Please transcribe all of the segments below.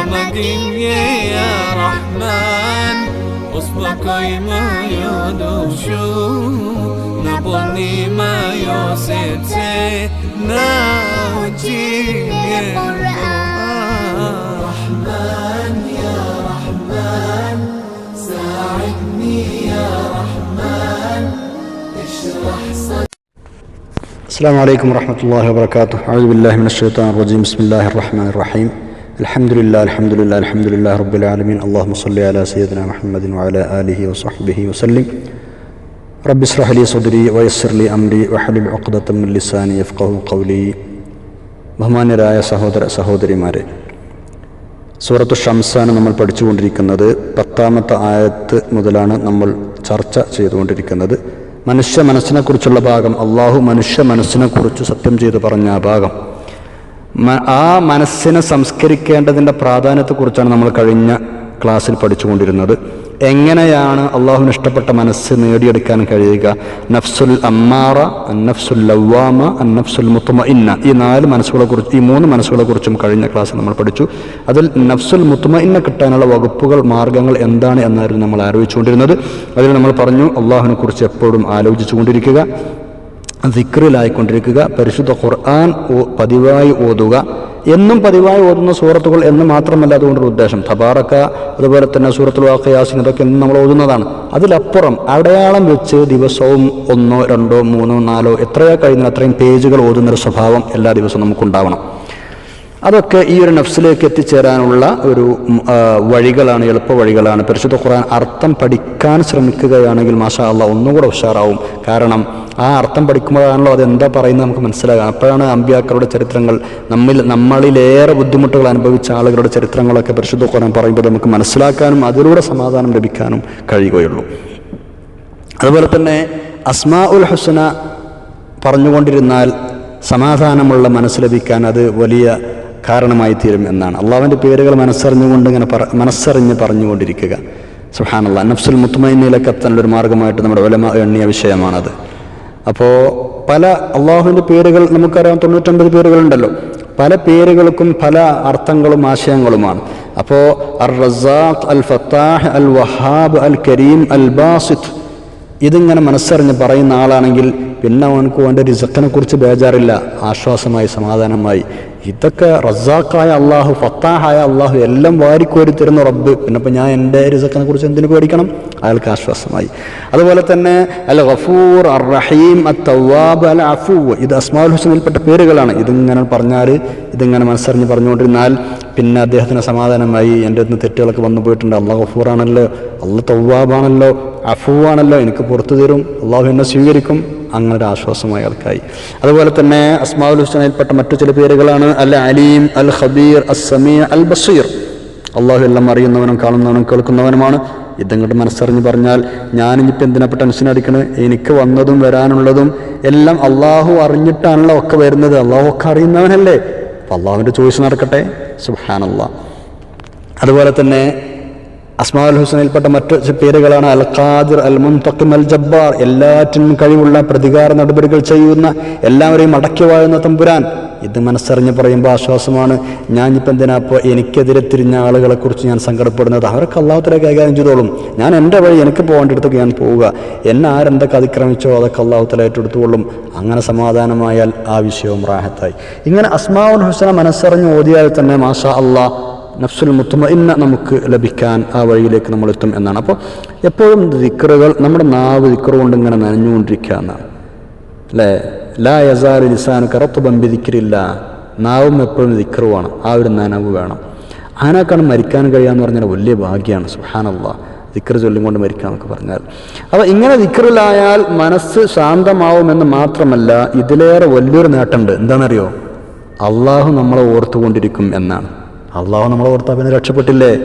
صمد يا رحمن. أصبك ما يدوشو نبني ما يوسف ناوجي رحمن يا رحمن ساعدني يا رحمن. اشرح صدري السلام عليكم ورحمة الله وبركاته. أعوذ بالله من الشيطان الرجيم. بسم الله الرحمن الرحيم. الحمد لله الحمد لله الحمد لله رب العالمين اللهم صل على سيدنا محمد وعلى آله وصحبه وسلم رب اشرح لي صدري ويسر لي أمري واحلل عقدة من لساني يفقه قولي ബഹുമാന്യരായ സഹോദര സഹോദരിമാരെ സൂറത്തു ഷംസാണ് നമ്മൾ പഠിച്ചുകൊണ്ടിരിക്കുന്നത് പത്താമത്തെ ആയത്ത് മുതലാണ് നമ്മൾ ചർച്ച ചെയ്തുകൊണ്ടിരിക്കുന്നത് മനുഷ്യ മനസ്സിനെക്കുറിച്ചുള്ള ഭാഗം അള്ളാഹു മനുഷ്യ മനസ്സിനെക്കുറിച്ച് സത്യം ചെയ്ത് പറഞ്ഞ ആ ഭാഗം മ- ആ മനസ്സിനെ സംസ്കരിക്കേണ്ടതിന്റെ പ്രാധാന്യത്തെക്കുറിച്ചാണ് നമ്മൾ കഴിഞ്ഞ ക്ലാസ്സിൽ പഠിച്ചുകൊണ്ടിരുന്നത്. എങ്ങനെയാണ് അള്ളാഹുവിന് ഇഷ്ടപ്പെട്ട മനസ്സ് നേടിയെടുക്കാൻ കഴിയുക? നഫ്സുൽ അമ്മാറ നഫ്സുൽ ലവ്വാമ നഫ്സുൽ മുത്തുമ ഇന്ന ഈ നാല് മനസ്സുകളെ കുറിച്ച് ഈ മൂന്ന് മനസ്സുകളെ കുറിച്ചും കഴിഞ്ഞ ക്ലാസ്സിൽ നമ്മൾ പഠിച്ചു. അതിൽ നഫ്സുൽ മുത്തുമ ഇന്ന കിട്ടാനുള്ള വകുപ്പുകൾ മാർഗങ്ങൾ എന്താണ് എന്നായിരുന്നു നമ്മൾ ആലോചിച്ചുകൊണ്ടിരുന്നത്. അതിൽ നമ്മൾ പറഞ്ഞു അള്ളാഹുവിനെ കുറിച്ച് എപ്പോഴും ആലോചിച്ചുകൊണ്ടിരിക്കുക. ദിക്റിലായിക്കൊണ്ടിരിക്കുക. പരിശുദ്ധ ഖുർആൻ പതിവായി ഓതുക. എന്നും പതിവായി ഓതുന്ന സൂറത്തുകൾ എന്ന് മാത്രമല്ല അതുകൊണ്ടൊരു ഉദ്ദേശം. തബാറക്ക അതുപോലെ തന്നെ സൂറത്തുൽ വാഖയാസിൻ ഇതൊക്കെ എന്നും നമ്മൾ ഓതുന്നതാണ്. അതിലപ്പുറം അടയാളം വെച്ച് ദിവസവും ഒന്നോ രണ്ടോ മൂന്നോ നാലോ എത്രയോ കഴിയുന്ന അത്രയും പേജുകൾ ഓതുന്നൊരു സ്വഭാവം എല്ലാ ദിവസവും നമുക്കുണ്ടാവണം. അതൊക്കെ ഈ ഒരു നഫ്സിലേക്ക് എത്തിച്ചേരാനുള്ള ഒരു വഴികളാണ് എളുപ്പ വഴികളാണ് പരിശുദ്ധ ഖുർആൻ അർത്ഥം പഠിക്കാൻ ശ്രമിക്കുകയാണെങ്കിൽ മാഷാ അല്ല ഒന്നുകൂടെ ഉഷാറാവും. കാരണം ആ അർത്ഥം പഠിക്കുമ്പോഴാണല്ലോ അതെന്താ പറയുന്നത് നമുക്ക് മനസ്സിലാകാം അപ്പോഴാണ് അമ്പ്യാക്കളുടെ ചരിത്രങ്ങൾ നമ്മിൽ നമ്മളിലേറെ ബുദ്ധിമുട്ടുകൾ അനുഭവിച്ച ആളുകളുടെ ചരിത്രങ്ങളൊക്കെ പരിശുദ്ധ ഖുർആൻ പറയുമ്പോൾ നമുക്ക് മനസ്സിലാക്കാനും അതിലൂടെ സമാധാനം ലഭിക്കാനും കഴിയുകയുള്ളൂ. അതുപോലെ തന്നെ അസ്മാ ഉൽ ഹുസന പറഞ്ഞുകൊണ്ടിരുന്നാൽ സമാധാനമുള്ള മനസ്സ് ലഭിക്കാൻ അത് വലിയ കാരണമായി തീരും എന്നാണ്. അള്ളാഹുവിന്റെ പേരുകൾ മനസ്സറിഞ്ഞുകൊണ്ട് ഇങ്ങനെ പറ മനസ്സറിഞ്ഞ് പറഞ്ഞുകൊണ്ടിരിക്കുക. സുഹാനല്ല നഫ്സുൽ മുത്തുമൈനയിലൊക്കെ എത്താനുള്ള ഒരു മാർഗമായിട്ട് നമ്മുടെ ഒലമ എണ്ണിയ വിഷയമാണത്. അപ്പോൾ പല അള്ളാഹുവിന്റെ പേരുകൾ നമുക്കറിയാം തൊണ്ണൂറ്റൊമ്പത് പേരുകളുണ്ടല്ലോ. പല പേരുകൾക്കും പല അർത്ഥങ്ങളും ആശയങ്ങളുമാണ്. അപ്പോൾ അർ റസാഖ് അൽ ഫത്താഹ് അൽ വഹാബ് അൽ കരീം അൽ ബാസിത്ത് ഇതിങ്ങനെ മനസ്സറിഞ്ഞ് പറയുന്ന ആളാണെങ്കിൽ പിന്നെ അവനക്ക് അവന്റെ റിസക്കിനെ കുറിച്ച് ബേജാറില്ല. ആശ്വാസമായി സമാധാനമായി. ഇതൊക്കെ റസാഖായ അള്ളാഹു ഫത്താഹായ അള്ളാഹു എല്ലാം വാരിക്കോരി തരുന്ന റബ്ബ്. പിന്നെ ഇപ്പം ഞാൻ എന്റെ റിസക്കിനെ കുറിച്ച് എന്തിനു പേടിക്കണം? അയാൾക്ക് ആശ്വാസമായി. അതുപോലെ തന്നെ അൽ ഗഫൂർ അർ റഹീം അ തവാബ് അൽ അഫൂ ഇത് അസ്മാൽ ഹുസനിൽപ്പെട്ട പേരുകളാണ്. ഇതിങ്ങനെ പറഞ്ഞാൽ ഇതിങ്ങനെ മനസ്സറിഞ്ഞ് പറഞ്ഞുകൊണ്ടിരുന്നാൽ പിന്നെ അദ്ദേഹത്തിന് സമാധാനമായി എന്റെ അടുത്ത് തെറ്റുകളൊക്കെ വന്നു പോയിട്ടുണ്ട്. അള്ളാഹ് ഗഫൂറാണല്ലോ അള്ളാഹ് തവാബാണല്ലോ അഫൂവാണല്ലോ എനിക്ക് പുറത്തു തരും. അള്ളാഹു എന്നെ സ്വീകരിക്കും. അങ്ങനെ ഒരു ആശ്വാസമായ ആൾക്കായി അതുപോലെ തന്നെ അസ്മാവുൽ ഹുസ്നയിൽപ്പെട്ട മറ്റു ചില പേരുകളാണ് അൽ അലീം അൽ ഖബീർ അസ് സമീ അൽ ബസീർ. അള്ളാഹു എല്ലാം അറിയുന്നവനും കാണുന്നവനും കേൾക്കുന്നവനുമാണ്. ഇതങ്ങോട്ട് മനസ്സറിഞ്ഞ് പറഞ്ഞാൽ ഞാനിപ്പോൾ എന്തിനപ്പോൾ ടെൻഷൻ അടിക്കണത് എനിക്ക് വന്നതും വരാനുള്ളതും എല്ലാം അള്ളാഹു അറിഞ്ഞിട്ടാണല്ലോ ഒക്കെ വരുന്നത്. അള്ളാഹു ഒക്കെ അറിയുന്നവനല്ലേ. അപ്പം അള്ളാഹുവിന്റെ ചോയ്സ് നടക്കട്ടെ. സുഹാനല്ല അതുപോലെ തന്നെ അസ്മാഉൽ ഹുസനിൽപ്പെട്ട മറ്റു പേരുകളാണ് അൽ ഖാദിർ അൽ മുൻതഖിം അൽ ജബ്ബാർ എല്ലാറ്റിനും കഴിവുള്ള പ്രതികാര നടപടികൾ ചെയ്യുന്ന എല്ലാവരെയും അടക്കി വാഴുന്ന തമ്പുരാൻ. ഇത് മനസ്സറിഞ്ഞ് പറയുമ്പോൾ ആശ്വാസമാണ്. ഇപ്പം എന്തിനാ അപ്പോൾ എനിക്കെതിരെ തിരിഞ്ഞ ആളുകളെ കുറിച്ച് ഞാൻ സങ്കടപ്പെടുന്നത്? അവർക്ക് അള്ളാഹുത്തല കൈകാര്യം ചെയ്തോളും. ഞാൻ എന്റെ വഴി എനിക്ക് പോകേണ്ടിടത്തേക്ക് ഞാൻ പോവുക. എന്നെ ആരെന്തൊക്കെ അതിക്രമിച്ചോ അതൊക്കെ അള്ളാഹുത്തല ഏറ്റെടുത്തുകൊള്ളും. അങ്ങനെ സമാധാനമായാൽ ആ വിഷയവും റാഹത്തായി. ഇങ്ങനെ അസ്മാഉൽ ഹുസന മനസ്സറിഞ്ഞ് ഓതിയാൽ തന്നെ മാഷാ അള്ളാഹ് നഫ്സുൽ മുത്തുമഇന്ന നമുക്ക് ലഭിക്കാൻ ആ വഴിയിലേക്ക് നമ്മൾ എത്തും എന്നാണ്. അപ്പോൾ എപ്പോഴും ദിക്റുകൾ നമ്മുടെ നാവ് ദിക്റ് കൊണ്ട് ഇങ്ങനെ നനഞ്ഞുകൊണ്ടിരിക്കുക എന്നാണ് അല്ലേ? ലാ യസാലു കറുത്ത് കറത്ത് ബമ്പിതിക്കരില്ല നാവും എപ്പോഴും ദിക്റുവാണ്. ആ ഒരു നനവ് വേണം. ആനാക്കാണ് മരിക്കാൻ കഴിയാന്ന് പറഞ്ഞാൽ വലിയ ഭാഗ്യമാണ്. സുഹാനല്ല ദിക്ർ ചൊല്ലിക്കൊണ്ട് മരിക്കാന്നൊക്കെ പറഞ്ഞാൽ. അപ്പോൾ ഇങ്ങനെ ദിക്റിലായാൽ മനസ്സ് ശാന്തമാവുമെന്ന് മാത്രമല്ല ഇതിലേറെ വലിയൊരു നേട്ടമുണ്ട്. എന്താണെന്നറിയോ? അള്ളാഹു നമ്മളെ ഓർത്തുകൊണ്ടിരിക്കും എന്നാണ്. അള്ളാഹു നമ്മളെ ഓർത്താൽ പിന്നെ രക്ഷപ്പെട്ടില്ലേ?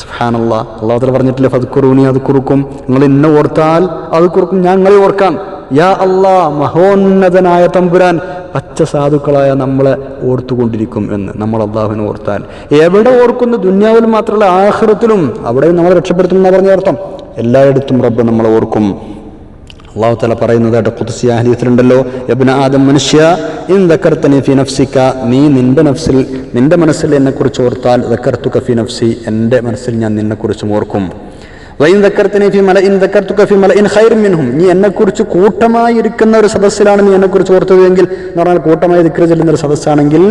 സുഹാനല്ല അള്ളാഹു തല പറഞ്ഞിട്ടില്ലേ ഫതുക്കുറൂനി അത് കുറുക്കും നിങ്ങൾ ഇന്ന ഓർത്താൽ അത് കുറുക്കും ഞാൻ നിങ്ങളെ ഓർക്കാം. യാ അള്ളാ മഹോന്നതനായ തമ്പുരാൻ പച്ച സാധുക്കളായ നമ്മളെ ഓർത്തുകൊണ്ടിരിക്കും എന്ന് നമ്മൾ അള്ളാഹുവിനെ ഓർത്താൽ. എവിടെ ഓർക്കുന്നു? ദുന്യാവിൽ മാത്രമല്ല ആഹ്റത്തിലും. അവിടെയും നമ്മളെ രക്ഷപ്പെടുത്തുന്ന പറഞ്ഞ അർത്ഥം? എല്ലായിടത്തും റബ്ബ് നമ്മളെ ഓർക്കും. അള്ളാഹു തല പറയുന്നത് കുതിസിയ ഹദീസിലുണ്ടല്ലോ യബ്ന ആദം മനുഷ്യ ഇൻ ഫി നഫ്സിക്ക നീ നിന്റെ നഫ്സിൽ നിന്റെ മനസ്സിൽ എന്നെക്കുറിച്ച് ഓർത്താൽ ദക്കർത്തുക ഫി നഫ്സി എന്റെ മനസ്സിൽ ഞാൻ നിന്നെക്കുറിച്ചും ഓർക്കും വൈൻ ദക്കർത്തനി ഫി മല ഇൻ ഫി മല ഇൻ ഖൈർ മിൻഹും നീ എന്നെക്കുറിച്ച് കൂട്ടമായി ഇരിക്കുന്ന ഒരു സദസ്സിലാണ് നീ എന്നെക്കുറിച്ച് ഓർത്തതെങ്കിൽ എന്ന് പറഞ്ഞാൽ കൂട്ടമായി ദിക്കർ ചെല്ലുന്ന ഒരു സദസ്സാണെങ്കിൽ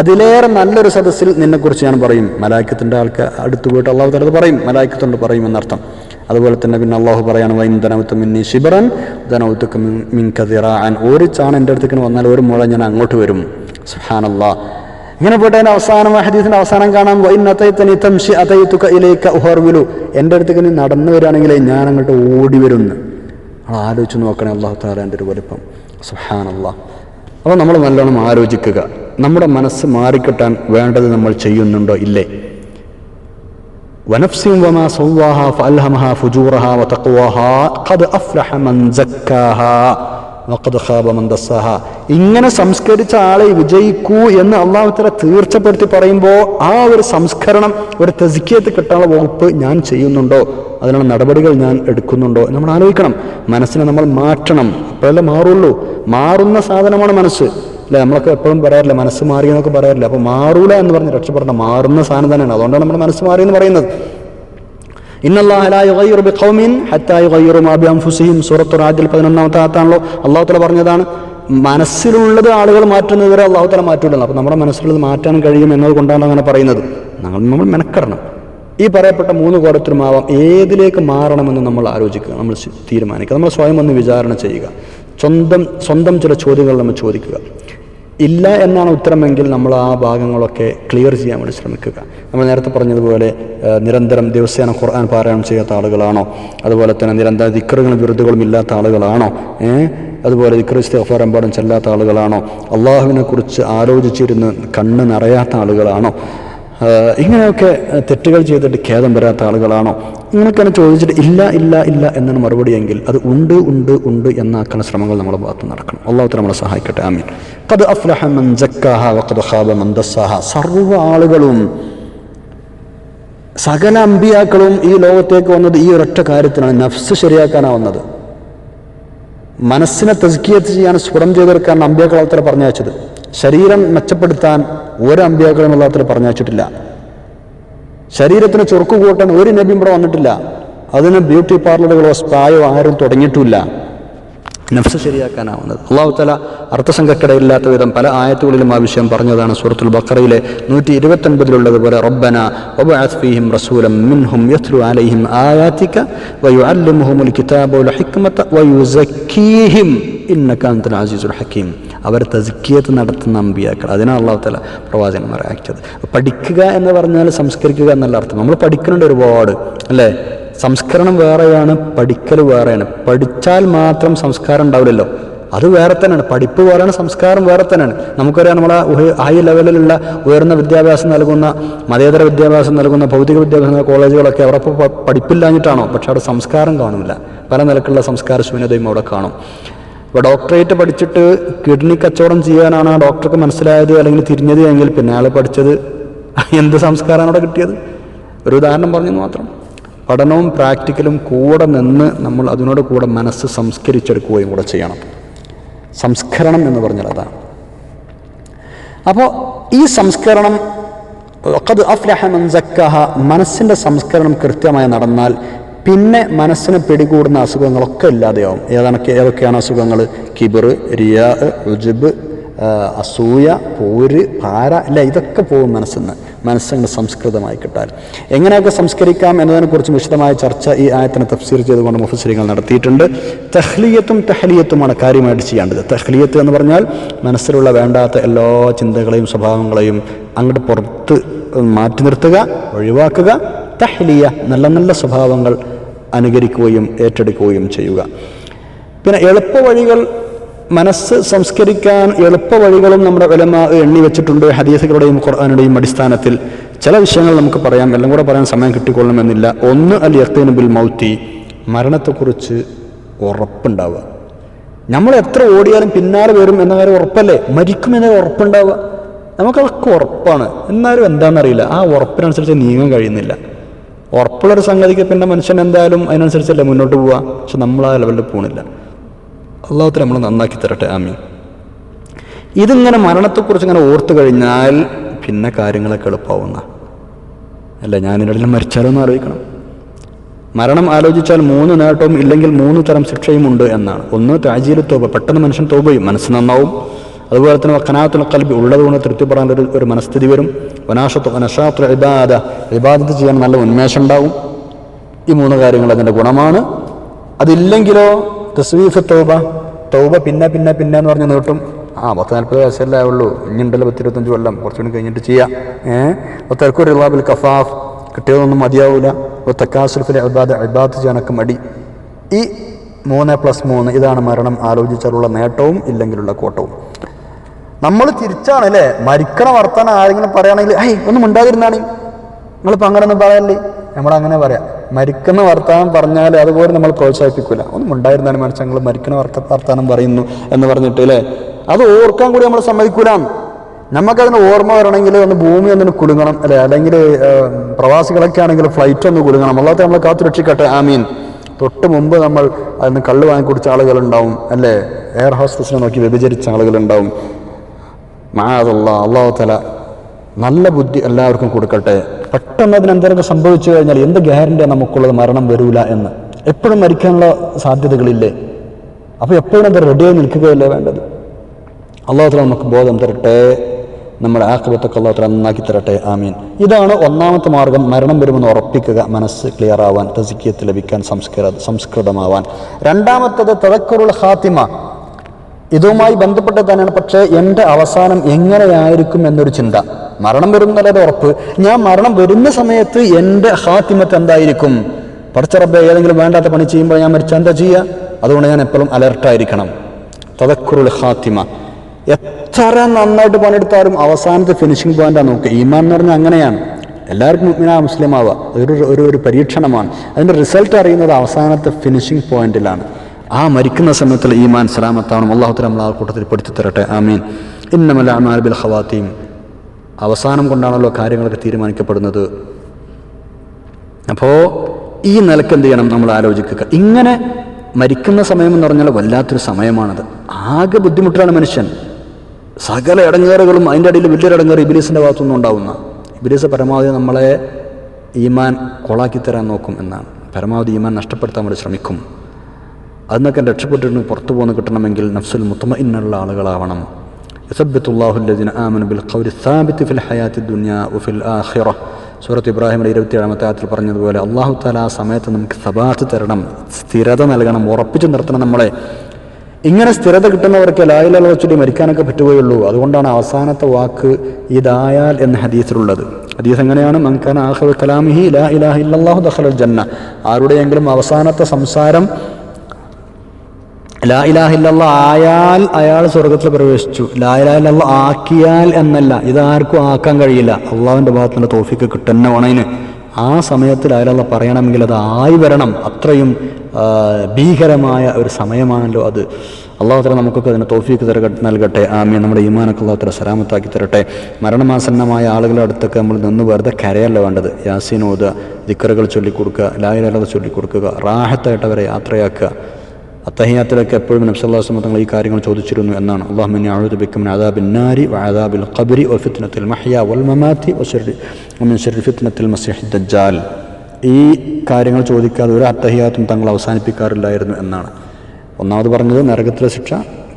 അതിലേറെ നല്ലൊരു സദസ്സിൽ നിന്നെക്കുറിച്ച് ഞാൻ പറയും. മലായക്കത്തിന്റെ ആൾക്ക് അടുത്ത് പോയിട്ട് അള്ളാഹു തലത് പറയും. മലായക്കത്തോണ്ട് പറയും എന്നർത്ഥം. അതുപോലെ തന്നെ പിന്നെ അള്ളാഹു പറയാണ് വൈൻ ധനവത്ത് മിന്നി ശിബറൻ ധനവത്തുക്ക് മിൻ കതിറാൻ ഒരു ചാണ് എന്റെ അടുത്തേക്ക് വന്നാൽ ഒരു മുഴ ഞാൻ അങ്ങോട്ട് വരും. സുഹാനല്ലാ ഇങ്ങനെ പോയിട്ട് അതിന്റെ അവസാനം ഹദീസിന്റെ അവസാനം കാണാം വൈൻ അതൈത്തനി തംഷി അതൈത്തുക ഇലേക്ക് ഉഹർവിലു. എന്റെ അടുത്തേക്ക് നടന്നു വരികയാണെങ്കിൽ ഞാൻ അങ്ങോട്ട് ഓടി വരുന്നു ആലോചിച്ച് നോക്കണേ അള്ളാഹു താലാന്റെ ഒരു വലിപ്പം. സുഹാനല്ലാ അപ്പോൾ നമ്മൾ നല്ലോണം ആലോചിക്കുക നമ്മുടെ മനസ്സ് മാറിക്കിട്ടാൻ വേണ്ടത് നമ്മൾ ചെയ്യുന്നുണ്ടോ ഇല്ലേ? ونفس وما سواها فألهمها فجورها وتقواها قد أفلح من زكاها وقد خاب من دساها ഇങ്ങനെ സംസ്കരിച്ച ആളെ വിജയിക്കൂ എന്ന് അള്ളാഹുത്തല തീർച്ചപ്പെടുത്തി പറയുമ്പോൾ ആ ഒരു സംസ്കരണം ഒരു തെസിക്കത്ത് കിട്ടാനുള്ള വകുപ്പ് ഞാൻ ചെയ്യുന്നുണ്ടോ അതിനുള്ള നടപടികൾ ഞാൻ എടുക്കുന്നുണ്ടോ എന്ന് നമ്മൾ ആലോചിക്കണം മനസ്സിനെ നമ്മൾ മാറ്റണം അപ്പോഴല്ലേ മാറുള്ളൂ മാറുന്ന സാധനമാണ് മനസ്സ് അല്ലെ? നമ്മളൊക്കെ എപ്പോഴും പറയാറില്ല മനസ്സ് മാറി എന്നൊക്കെ പറയാറില്ല? അപ്പോൾ മാറൂല എന്ന് പറഞ്ഞ് രക്ഷപ്പെടണം മാറുന്ന സാധനം തന്നെയാണ്. അതുകൊണ്ടാണ് നമ്മുടെ മനസ്സ് മാറി എന്ന് പറയുന്നത്. സൂറത്തു റാജിൽ പതിനൊന്നാമത്തെ ആത്താണല്ലോ അള്ളാഹു തല പറഞ്ഞതാണ് മനസ്സിലുള്ളത് ആളുകൾ മാറ്റുന്നത് വരെ അള്ളാഹുത്തല തല അപ്പൊ അപ്പോൾ നമ്മുടെ മനസ്സിലുള്ളത് മാറ്റാൻ കഴിയും എന്നതുകൊണ്ടാണ് അങ്ങനെ പറയുന്നത്. നമ്മൾ നമ്മൾ മെനക്കെടണം. ഈ പറയപ്പെട്ട മൂന്ന് കോടത്തിലുമാവാം ഏതിലേക്ക് മാറണമെന്ന് നമ്മൾ ആലോചിക്കുക നമ്മൾ തീരുമാനിക്കുക. നമ്മൾ സ്വയം ഒന്ന് വിചാരണ ചെയ്യുക. സ്വന്തം സ്വന്തം ചില ചോദ്യങ്ങൾ നമ്മൾ ചോദിക്കുക. ഇല്ല എന്നാണ് ഉത്തരമെങ്കിൽ നമ്മൾ ആ ഭാഗങ്ങളൊക്കെ ക്ലിയർ ചെയ്യാൻ വേണ്ടി ശ്രമിക്കുക. നമ്മൾ നേരത്തെ പറഞ്ഞതുപോലെ നിരന്തരം ദിവസേന ഖുർആൻ പാരായണം ചെയ്യാത്ത ആളുകളാണോ? അതുപോലെ തന്നെ നിരന്തര ദിക്കറുകളും വിരുദ്ധകളും ഇല്ലാത്ത ആളുകളാണോ? അതുപോലെ ദിക്കർ ഇസ്തഫാരമ്പാടും ചെല്ലാത്ത ആളുകളാണോ? അള്ളാഹുവിനെ കുറിച്ച് ആലോചിച്ചിരുന്ന് കണ്ണ് നിറയാത്ത ആളുകളാണോ? ഇങ്ങനെയൊക്കെ തെറ്റുകൾ ചെയ്തിട്ട് ഖേദം വരാത്ത ആളുകളാണോ? ഇങ്ങനെയൊക്കെയാണ് ചോദിച്ചിട്ട് ഇല്ല ഇല്ല ഇല്ല എന്നാണ് മറുപടിയെങ്കിൽ അത് ഉണ്ട് ഉണ്ട് ഉണ്ട് എന്നാക്കുന്ന ശ്രമങ്ങൾ നമ്മുടെ ഭാഗത്ത് നടക്കണം. അള്ളാഹുത്തെ നമ്മളെ സഹായിക്കട്ടെ. ആമീൻ. കത് അഫ്ലഹ മൻ ജക്കാഹ വഖദ് ഖാബ മൻ ദസ്സാഹ. സർവ ആളുകളും സകല അമ്പിയാക്കളും ഈ ലോകത്തേക്ക് വന്നത് ഈ ഒരൊറ്റ കാര്യത്തിനാണ്. നഫ്സ് ശരിയാക്കാനാണ് വന്നത്. മനസ്സിനെ തസ്കിയത്ത് ചെയ്യാൻ സ്ഫുടം ചെയ്തെടുക്കാൻ അമ്പിയാക്കൾ അത്ര പറഞ്ഞയച്ചത്. ശരീരം മെച്ചപ്പെടുത്താൻ ഒരു അമ്പ്യാക്കളും അള്ളാഹത്തിൽ പറഞ്ഞയച്ചിട്ടില്ല. ശരീരത്തിന് ചുറുക്കു കൂട്ടാൻ ഒരു നബിയും ഇവിടെ വന്നിട്ടില്ല. അതിന് ബ്യൂട്ടി പാർലറുകളോ സ്പായോ ആരും തുടങ്ങിയിട്ടില്ല. നഫ്സ് ശരിയാക്കാനാവുന്നത്. അള്ളാഹു തല അർത്ഥസംഘക്കടയില്ലാത്ത വിധം പല ആയത്തുകളിലും ആ വിഷയം പറഞ്ഞതാണ് സൂറത്തുൽ ബക്കറയിലെ നൂറ്റി ഇരുപത്തൊൻപതിലുള്ളതുപോലെ റബ്ബന ഫീഹിം റസൂലം മിൻഹും യത്ലു അലൈഹിം ആയാത്തിക്ക വയുഅല്ലിമുഹുമുൽ കിതാബ വൽ ഹിക്മത വയുസക്കീഹിം ഇന്നക അൻതൽ അസീസുൽ ഹക്കീം. അവർ തസ്കിയത്ത് നടത്തുന്ന അമ്പിയാക്കൾ. അതിനാണ് അള്ളാഹു തല പ്രവാചകന്മാരെ അയച്ചത്. പഠിക്കുക എന്ന് പറഞ്ഞാൽ സംസ്കരിക്കുക എന്നല്ല അർത്ഥം. നമ്മൾ പഠിക്കുന്നുണ്ട് ഒരുപാട് അല്ലേ? സംസ്കരണം വേറെയാണ് പഠിക്കൽ വേറെയാണ്. പഠിച്ചാൽ മാത്രം സംസ്കാരം ഉണ്ടാവില്ലല്ലോ. അത് വേറെ തന്നെയാണ്. പഠിപ്പ് വേറെയാണ് സംസ്കാരം വേറെ തന്നെയാണ്. നമുക്കറിയാം നമ്മളെ ഹൈ ലെവലിലുള്ള ഉയർന്ന വിദ്യാഭ്യാസം നൽകുന്ന മതേതര വിദ്യാഭ്യാസം നൽകുന്ന ഭൗതിക വിദ്യാഭ്യാസം കോളേജുകളൊക്കെ അവിടെ പഠിപ്പില്ലാഞ്ഞിട്ടാണോ? പക്ഷെ അവിടെ സംസ്കാരം കാണില്ല പല നിലക്കുള്ള സംസ്കാര ശൂന്യതയും അവിടെ കാണും. ഇപ്പോൾ ഡോക്ടറേറ്റ് പഠിച്ചിട്ട് കിഡ്നി കച്ചവടം ചെയ്യാനാണ് ആ ഡോക്ടർക്ക് മനസ്സിലായത് അല്ലെങ്കിൽ തിരിഞ്ഞത് എങ്കിൽ പിന്നെ ആൾ പഠിച്ചത് എന്ത് സംസ്കാരമാണ് അവിടെ കിട്ടിയത്? ഒരു ഉദാഹരണം പറഞ്ഞു മാത്രം. പഠനവും പ്രാക്ടിക്കലും കൂടെ നിന്ന് നമ്മൾ അതിനോട് കൂടെ മനസ്സ് സംസ്കരിച്ചെടുക്കുകയും കൂടെ ചെയ്യണം. സംസ്കരണം എന്ന് പറഞ്ഞാൽ അതാണ്. അപ്പോൾ ഈ സംസ്കരണം മനസ്സിന്റെ സംസ്കരണം കൃത്യമായി നടന്നാൽ പിന്നെ മനസ്സിനെ പിടികൂടുന്ന അസുഖങ്ങളൊക്കെ ഇല്ലാതെയാവും. ഏതാണൊക്കെ ഏതൊക്കെയാണ് അസുഖങ്ങൾ? കിബിർ റിയ റുജിബ് അസൂയ പോര് പാര ഇല്ല ഇതൊക്കെ പോകും മനസ്സിന്ന്. മനസ്സങ്ങനെ സംസ്കൃതമായി കിട്ടാൻ. എങ്ങനെയൊക്കെ സംസ്കരിക്കാം എന്നതിനെക്കുറിച്ച് വിശദമായ ചർച്ച ഈ ആയത്തിനെ തഫ്സീർ ചെയ്തുകൊണ്ട് മുഫസരികൾ നടത്തിയിട്ടുണ്ട്. തഹ്ലിയത്തും തഹ്ലിയത്തുമാണ് കാര്യമായിട്ട് ചെയ്യേണ്ടത്. തഹ്ലിയത്ത് എന്ന് പറഞ്ഞാൽ മനസ്സിലുള്ള വേണ്ടാത്ത എല്ലാ ചിന്തകളെയും സ്വഭാവങ്ങളെയും അങ്ങോട്ട് പുറത്ത് മാറ്റി നിർത്തുക ഒഴിവാക്കുക. തഹ്ലിയ നല്ല നല്ല സ്വഭാവങ്ങൾ അനുകരിക്കുകയും ഏറ്റെടുക്കുകയും ചെയ്യുക. പിന്നെ എളുപ്പവഴികൾ മനസ്സ് സംസ്കരിക്കാൻ എളുപ്പ വഴികളും നമ്മുടെ വിലമ എണ്ണി വെച്ചിട്ടുണ്ട്. ഹദീസുകളുടെയും ഖുർആാനുടെയും അടിസ്ഥാനത്തിൽ ചില വിഷയങ്ങൾ നമുക്ക് പറയാം. എല്ലാം കൂടെ പറയാൻ സമയം കിട്ടിക്കൊള്ളണമെന്നില്ല. ഒന്ന് അൽ യത്തീൻ ബിൽ മൗത്തി. മരണത്തെക്കുറിച്ച് ഉറപ്പുണ്ടാവുക. നമ്മൾ എത്ര ഓടിയാലും പിന്നാലെ വരും എന്ന കാര്യം ഉറപ്പല്ലേ? മരിക്കുമെന്ന ഉറപ്പുണ്ടാവുക. നമുക്കതൊക്കെ ഉറപ്പാണ്. എന്നാലും എന്താണെന്നറിയില്ല. ആ ഉറപ്പിനനുസരിച്ച് നീങ്ങാൻ കഴിയുന്നില്ല. ഉറപ്പുള്ളൊരു സംഗതിക്ക് പിന്നെ മനുഷ്യൻ എന്തായാലും അതിനനുസരിച്ചല്ലേ മുന്നോട്ട് പോവുക. പക്ഷെ നമ്മൾ ആ ലെവലിൽ പോകണില്ല അള്ളാഹുത്തിന് നമ്മൾ നന്നാക്കി തരട്ടെ. ആമീൻ. ഇതിങ്ങനെ മരണത്തെക്കുറിച്ച് ഇങ്ങനെ ഓർത്തു കഴിഞ്ഞാൽ പിന്നെ കാര്യങ്ങളൊക്കെ എളുപ്പമാവുന്ന അല്ല ഞാനിടയിൽ മരിച്ചാലോ എന്ന് ആലോചിക്കണം. മരണം ആലോചിച്ചാൽ മൂന്ന് നേട്ടവും ഇല്ലെങ്കിൽ മൂന്ന് തരം ശിക്ഷയും ഉണ്ട് എന്നാണ്. ഒന്ന് താജീൽ തോപ പെട്ടെന്ന് മനുഷ്യൻ തോപയും മനസ്സ് നന്നാവും. അതുപോലെ തന്നെ കനാത്തുൽ കൽബി ഉള്ളതുകൊണ്ട് തൃപ്തി പറയാൻ ഒരു ഒരു മനസ്ഥിതി വരും. വനാഷത്ത് വനഷാത്ത് ഇബാദ. ഇബാദത്ത് ചെയ്യാൻ നല്ല ഉന്മേഷം ഉണ്ടാവും. ഈ മൂന്ന് കാര്യങ്ങൾ അതിന്റെ ഗുണമാണ്. അതില്ലെങ്കിലോ തസ്വീഫ് തൗബ. തൗബ പിന്നെ പിന്നെ പിന്നെ എന്ന് പറഞ്ഞ് നീട്ടും. ആ പത്ത് നാൽപ്പത് വയസ്സല്ലേ ആവുള്ളൂ. ഇനിയുണ്ടല്ലോ പത്തിരുപത്തഞ്ച് കൊല്ലം. കുറച്ചുകൂടി കഴിഞ്ഞിട്ട് ചെയ്യാം. ഏഹ് തെർക്കൊരു ഇളാബിൽ കഫാഫ്. കിട്ടിയതൊന്നും മതിയാവില്ല തക്കാസുൽഫിലെ അബാദ അബാദ് ചെയ്യാനൊക്കെ മടി. ഈ മൂന്ന് പ്ലസ് മൂന്ന് ഇതാണ് മരണം ആലോചിച്ചാലുള്ള നേട്ടവും ഇല്ലെങ്കിലുള്ള കോട്ടവും. നമ്മൾ തിരിച്ചാണ് അല്ലേ മരിക്കണ വർത്താനം ആരെങ്കിലും പറയുകയാണെങ്കിൽ ഐ ഒന്നും ഉണ്ടാതിരുന്നാണ് നിങ്ങളിപ്പോൾ അങ്ങനെ ഒന്നും പറയല്ലേ? നമ്മൾ അങ്ങനെ പറയാം. മരിക്കുന്ന വർത്താനം പറഞ്ഞാൽ അതുപോലെ നമ്മൾ പ്രോത്സാഹിപ്പിക്കില്ല ഒന്നും ഉണ്ടായിരുന്നാണ് മനുഷ്യൻ ഞങ്ങൾ മരിക്കുന്ന വർത്ത വർത്താനം പറയുന്നു എന്ന് പറഞ്ഞിട്ട് അല്ലേ അത് ഓർക്കാൻ കൂടി നമ്മൾ സമ്മതിക്കൂല. നമുക്കതിന് ഓർമ്മ വരണമെങ്കിൽ ഒന്ന് ഭൂമി ഒന്നിന് കുലുങ്ങണം അല്ലെ? അല്ലെങ്കിൽ പ്രവാസികളൊക്കെ ആണെങ്കിൽ ഫ്ലൈറ്റ് ഒന്ന് കുലുങ്ങണം. അല്ലാത്ത നമ്മൾ കാത്തു രക്ഷിക്കട്ടെ. ആമീൻ. തൊട്ട് മുമ്പ് നമ്മൾ അതിന് കള്ള് വാങ്ങി കുടിച്ച ആളുകളുണ്ടാവും അല്ലേ? എയർ ഹോസ്റ്റസിനെ നോക്കി വ്യഭിചരിച്ച ആളുകളുണ്ടാവും. മാതല്ല അള്ളാഹു തല നല്ല ബുദ്ധി എല്ലാവർക്കും കൊടുക്കട്ടെ. പെട്ടെന്ന് അതിന് എന്തെങ്കിലും സംഭവിച്ചു കഴിഞ്ഞാൽ എന്ത് ഗ്യാരണ്ടിയാണ് നമുക്കുള്ളത്? മരണം വരൂല എന്ന്. എപ്പോഴും മരിക്കാനുള്ള സാധ്യതകളില്ലേ? അപ്പോൾ എപ്പോഴും അത് റെഡിയായി നിൽക്കുകയല്ലേ വേണ്ടത്? അള്ളാഹു തല നമുക്ക് ബോധം തരട്ടെ. നമ്മുടെ ആക്രമത്തൊക്കെ അള്ളാഹു തല നന്നാക്കി തരട്ടെ. ആമീൻ. ഇതാണ് ഒന്നാമത്തെ മാർഗം. മരണം വരുമെന്ന് ഉറപ്പിക്കുക മനസ്സ് ക്ലിയർ ആവാൻ തസിക്കിയത്ത് ലഭിക്കാൻ സംസ്കൃത സംസ്കൃതമാവാൻ. രണ്ടാമത്തത് തതക്കുറുൾ ഹാത്തിമ ഇതുമായി ബന്ധപ്പെട്ട് തന്നെയാണ് പക്ഷേ എന്റെ അവസാനം എങ്ങനെയായിരിക്കും എന്നൊരു ചിന്ത. മരണം വരും എന്നുള്ളത് ഉറപ്പ്. ഞാൻ മരണം വരുന്ന സമയത്ത് എന്റെ ഹാത്തിമത്ത് എന്തായിരിക്കും? പഠിച്ചറബെ ഏതെങ്കിലും വേണ്ടാത്ത പണി ചെയ്യുമ്പോൾ ഞാൻ മരിച്ചാൽ എന്താ ചെയ്യുക? അതുകൊണ്ട് ഞാൻ എപ്പോഴും അലർട്ടായിരിക്കണം. തതക്കുറുൽ ഹാത്തിമ. എത്ര നന്നായിട്ട് പണിയെടുത്താലും അവസാനത്തെ ഫിനിഷിംഗ് പോയിന്റാണ് നോക്കുക ഈമാൻ എന്ന് പറഞ്ഞാൽ അങ്ങനെയാണ്. എല്ലാവർക്കും മുഗ്മിനാ മുസ്ലിം ആവുക ഒരു ഒരു പരീക്ഷണമാണ്. അതിന്റെ റിസൾട്ട് അറിയുന്നത് അവസാനത്തെ ഫിനിഷിംഗ് പോയിന്റിലാണ് ആ മരിക്കുന്ന സമയത്തുള്ള ഈമാൻ സലാമത്താവണം. അള്ളാഹുത്തല നമ്മൾ ആ കൂട്ടത്തിൽ പെടുത്തി തരട്ടെ ആമീൻ. ഇന്നമല്ല അമാൽ ബിൽ ഖവാത്തീം. അവസാനം കൊണ്ടാണല്ലോ കാര്യങ്ങളൊക്കെ തീരുമാനിക്കപ്പെടുന്നത്. അപ്പോൾ ഈ നിലയ്ക്ക് എന്ത് ചെയ്യണം നമ്മൾ ആലോചിക്കുക. ഇങ്ങനെ മരിക്കുന്ന സമയം എന്ന് പറഞ്ഞാൽ വല്ലാത്തൊരു സമയമാണത്. ആകെ ബുദ്ധിമുട്ടാണ് മനുഷ്യൻ. സകല ഇടങ്ങേറുകളും അതിന്റെ അടിയിൽ വലിയൊരു ഇടങ്ങേറ് ഇബിലീസിന്റെ ഭാഗത്തുനിന്ന് ഉണ്ടാവുന്ന. ഇബിലീസ് പരമാവധി നമ്മളെ ഈമാൻ കൊളാക്കി തരാൻ നോക്കും എന്നാണ്. പരമാവധി ഈമാൻ നഷ്ടപ്പെടുത്താൻ വേണ്ടി ശ്രമിക്കും. അതിനൊക്കെ രക്ഷപ്പെട്ടിട്ട് പുറത്തു പോകുന്ന കിട്ടണമെങ്കിൽ നഫ്സുൽ മുത്തമ ഇന്നുള്ള ആളുകളാവണം യസബത്തുല്ലാഹുല്ലദിന ആമൻ ബിൽ ഖൗരി സാബിത്ത് ഫിൽ ഹയാത്തി ദുനിയ ഉഫിൽ ആഖിറ. സൂറത്ത് ഇബ്രാഹിമിന്റെ ഇരുപത്തിയേഴാമത്തെ ആത്തിൽ പറഞ്ഞതുപോലെ അള്ളാഹു താല ആ സമയത്ത് നമുക്ക് സബാത്ത് തരണം സ്ഥിരത നൽകണം ഉറപ്പിച്ചു നിർത്തണം നമ്മളെ. ഇങ്ങനെ സ്ഥിരത കിട്ടുന്നവർക്ക് ലായില വെച്ചിട്ട് മരിക്കാനൊക്കെ പറ്റുകയുള്ളൂ. അതുകൊണ്ടാണ് അവസാനത്തെ വാക്ക് ഇതായാൽ എന്ന ഹദീസിലുള്ളത്. ഹദീസ് എങ്ങനെയാണ്? മൻഖാൻ ആഖിർ കലാമിഹി ലാ ഇലാഹ ഇല്ലാഹു ദഖലൽ ജന്ന. ആരുടെയെങ്കിലും അവസാനത്തെ സംസാരം ലാ ആയാൽ അയാൾ സ്വർഗത്തിൽ പ്രവേശിച്ചു. ലാ ആക്കിയാൽ എന്നല്ല. ഇതാർക്കും ആക്കാൻ കഴിയില്ല. അള്ളാഹുവിന്റെ ഭാഗത്തുനിന്ന് തോഫിക്ക് കിട്ടുന്ന ഓണയിന് ആ സമയത്ത് ലാ ഇലാഹ പറയണമെങ്കിൽ അത് ആയി വരണം. അത്രയും ഭീകരമായ ഒരു സമയമാണല്ലോ അത്. അള്ളാഹുത്തല നമുക്കൊക്കെ അതിന് തോഫീക്ക് തര നൽകട്ടെ. ആമീൻ. നമ്മുടെ ഈമാനൊക്കെ അള്ളാഹുത്തല സലാമത്താക്കി തരട്ടെ. മരണമാസന്നമായ ആളുകളുടെ അടുത്തൊക്കെ നമ്മൾ നിന്ന് വെറുതെ കരയല്ല വേണ്ടത്. യാസീനോദ ദിക്കറുകൾ ചൊല്ലിക്കൊടുക്കുക ലായിലത ചൊല്ലിക്കൊടുക്കുക റാഹത്തായിട്ട് അവരെ യാത്രയാക്കുക. അത്തഹിയാത്തിലൊക്കെ എപ്പോഴും നബ്സല്ലാസ്ലമ തങ്ങൾ ഈ കാര്യങ്ങൾ ചോദിച്ചിരുന്നു എന്നാണ്. അള്ളാഹുമിനെ അഴുതുബിക്കും അദാബിൻ നാരി വഅദാബിൽ ഖബരി വഫിത്നത്തിൽ മഹ്യ വൽ മമാത്തി ശരി ഫിത്നത്തിൽ മസിഹ് ദജ്ജാൽ. ഈ കാര്യങ്ങൾ ചോദിക്കാതെ ഒരു അത്തഹിയാത്തും തങ്ങൾ അവസാനിപ്പിക്കാറില്ലായിരുന്നു എന്നാണ്. ഒന്നാമത് പറഞ്ഞത് നരകത്തിലെ ശിക്ഷ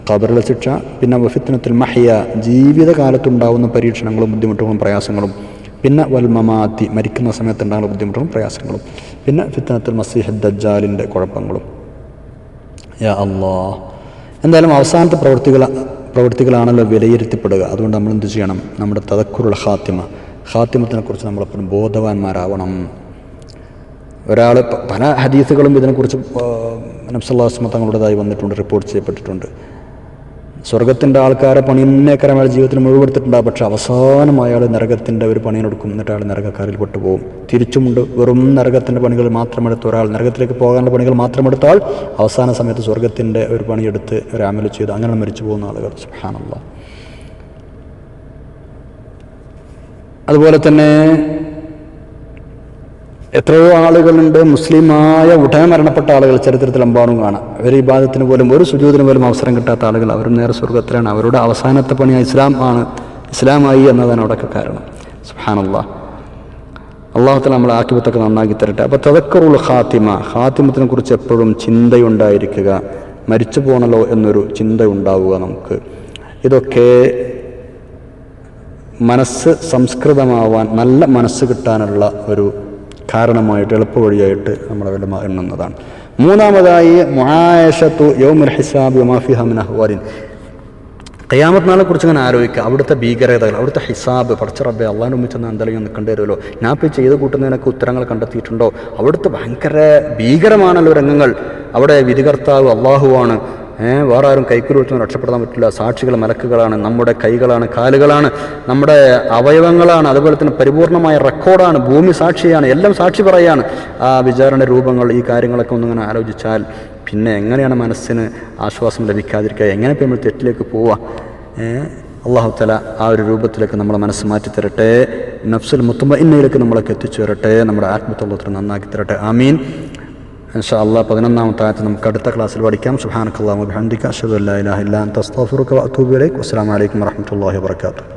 ഖബറിലെ ശിക്ഷ പിന്നെ വഫിത്നത്തിൽ മഹ്യ ജീവിതകാലത്തുണ്ടാകുന്ന പരീക്ഷണങ്ങളും ബുദ്ധിമുട്ടുകളും പ്രയാസങ്ങളും പിന്നെ വൽ മമാത്തി മരിക്കുന്ന സമയത്തുണ്ടാകുന്ന ബുദ്ധിമുട്ടുകളും പ്രയാസങ്ങളും പിന്നെ ഫിത്തനത്തിൽ മസീഹ് ദജ്ജാലിന്റെ കുഴപ്പങ്ങളും. യാ അള്ളാ എന്തായാലും അവസാനത്തെ പ്രവൃത്തികൾ പ്രവൃത്തികളാണല്ലോ വിലയിരുത്തിപ്പെടുക. അതുകൊണ്ട് നമ്മൾ എന്ത് ചെയ്യണം? നമ്മുടെ തതക്കുറുള്ള ഹാത്തിമ ഹാത്തിമത്തിനെ കുറിച്ച് നമ്മളെപ്പോഴും ബോധവാന്മാരാവണം. ഒരാൾ പല ഹദീസുകളും ഇതിനെക്കുറിച്ച് നബ്സല്ലാസ്മ തങ്ങളുടേതായി വന്നിട്ടുണ്ട് റിപ്പോർട്ട് ചെയ്യപ്പെട്ടിട്ടുണ്ട്. സ്വർഗത്തിന്റെ ആൾക്കാരെ പണി തന്നെയൊക്കെ അയാൾ ജീവിതത്തിൽ മുഴുവെടുത്തിട്ടുണ്ടാകും പക്ഷെ അവസാനം അയാൾ നരകത്തിന്റെ ഒരു പണിയെടുക്കും എന്നിട്ട് അയാൾ നരകക്കാരിൽ പെട്ടുപോകും. തിരിച്ചുമുണ്ട്. വെറും നരകത്തിന്റെ പണികൾ മാത്രമെടുത്ത ഒരാൾ നരകത്തിലേക്ക് പോകാനുള്ള പണികൾ മാത്രമെടുത്താൽ അവസാന സമയത്ത് സ്വർഗത്തിന്റെ ഒരു പണിയെടുത്ത് ഒരു ആമല ചെയ്ത് അങ്ങനെ മരിച്ചു പോകുന്ന ആളുകൾ. സുഹാനുള്ള അതുപോലെ തന്നെ എത്രയോ ആളുകളുണ്ട്. മുസ്ലിമായ ഉടനെ മരണപ്പെട്ട ആളുകൾ ചരിത്രത്തിലെമ്പാടും കാണാം. അവർ ഈ പോലും ഒരു സുജൂതിന് പോലും അവസരം കിട്ടാത്ത ആളുകൾ അവർ നേരെ സ്വർഗത്തിലാണ് അവരുടെ അവസാനത്തെ പണി ഇസ്ലാം ആണ്. ഇസ്ലാമായി എന്നതാണ് അവിടെയൊക്കെ കാരണം. സുഹാനല്ലാ അള്ളാഹത്തിൽ നമ്മൾ ആക്കിപത്തൊക്കെ നന്നാക്കി തരട്ടെ. അപ്പോൾ തതക്കറുൾ ഖാത്തിമ. ഖാത്തിമത്തിനെ കുറിച്ച് എപ്പോഴും ചിന്തയുണ്ടായിരിക്കുക. മരിച്ചു പോകണല്ലോ എന്നൊരു ചിന്ത ഉണ്ടാവുക നമുക്ക്. ഇതൊക്കെ മനസ്സ് സംസ്കൃതമാവാൻ നല്ല മനസ്സ് കിട്ടാനുള്ള ഒരു കാരണമായിട്ട് എളുപ്പവഴിയായിട്ട് നമ്മളെ വില എണ്ണുന്നതാണ്. മൂന്നാമതായി മുഹായഷത്തു യൗമുൽ ഹിസാബ് മാഫിഹമിൻ അഹ്വാലിൻ. ഖിയാമത്ത് നാളെ കുറിച്ച് ഇങ്ങനെ ആലോചിക്കുക. അവിടുത്തെ ഭീകരതകൾ അവിടുത്തെ ഹിസാബ് പഠിച്ച റബ്ബെ അള്ളാഹിന് ഒന്നിച്ചെന്ന് എന്തെങ്കിലും നിൽക്കേണ്ടി വരുമല്ലോ ഞാൻ ഇപ്പോൾ ചെയ്ത് കൂട്ടുന്നതിനൊക്കെ ഉത്തരങ്ങൾ കണ്ടെത്തിയിട്ടുണ്ടോ? അവിടുത്തെ ഭയങ്കര ഭീകരമാണല്ലോ രംഗങ്ങൾ. അവിടെ വിധികർത്താവ് അള്ളാഹുവാണ്. വേറെ ആരും കൈക്കുരുവെച്ചൊന്നും രക്ഷപ്പെടാൻ പറ്റില്ല. സാക്ഷികൾ മലക്കുകളാണ് നമ്മുടെ കൈകളാണ് കാലുകളാണ് നമ്മുടെ അവയവങ്ങളാണ് അതുപോലെ തന്നെ പരിപൂർണമായ റെക്കോർഡാണ് ഭൂമി സാക്ഷിയാണ് എല്ലാം സാക്ഷി പറയാണ്. ആ വിചാരണ രൂപങ്ങൾ ഈ കാര്യങ്ങളൊക്കെ ഒന്നിങ്ങനെ ആലോചിച്ചാൽ പിന്നെ എങ്ങനെയാണ് മനസ്സിന് ആശ്വാസം ലഭിക്കാതിരിക്കുക? എങ്ങനെ ഇപ്പോൾ നമ്മൾ തെറ്റിലേക്ക് പോവുക അള്ളാഹു തല ആ ഒരു രൂപത്തിലേക്ക് നമ്മളെ മനസ്സ് മാറ്റി തരട്ടെ. നഫ്സുൽ മുത്തുമ്പ ഇന്നയിലേക്ക് നമ്മളൊക്കെ എത്തിച്ചു തരട്ടെ നമ്മുടെ ആത്മത്തോളത്തിൽ നന്നാക്കി തരട്ടെ. ആമീൻ. ഇൻഷാ അള്ളാഹ് പതിനൊന്നാമത്തെ ആയത്ത് നമുക്ക് അടുത്ത ക്ലാസ്സിൽ പഠിക്കാം. സുഹാനക്കല്ലാഹു ബിഹംദിക അഷ്ഹദു അല്ലാ ഇലാഹ ഇല്ലാ അൻത. അസ്തഗ്ഫിറുക വഅതൂബു ഇലൈക്. വസ്സലാമു അലൈക്കും വറഹ്മത്തുള്ളാഹി വബറകാതുഹു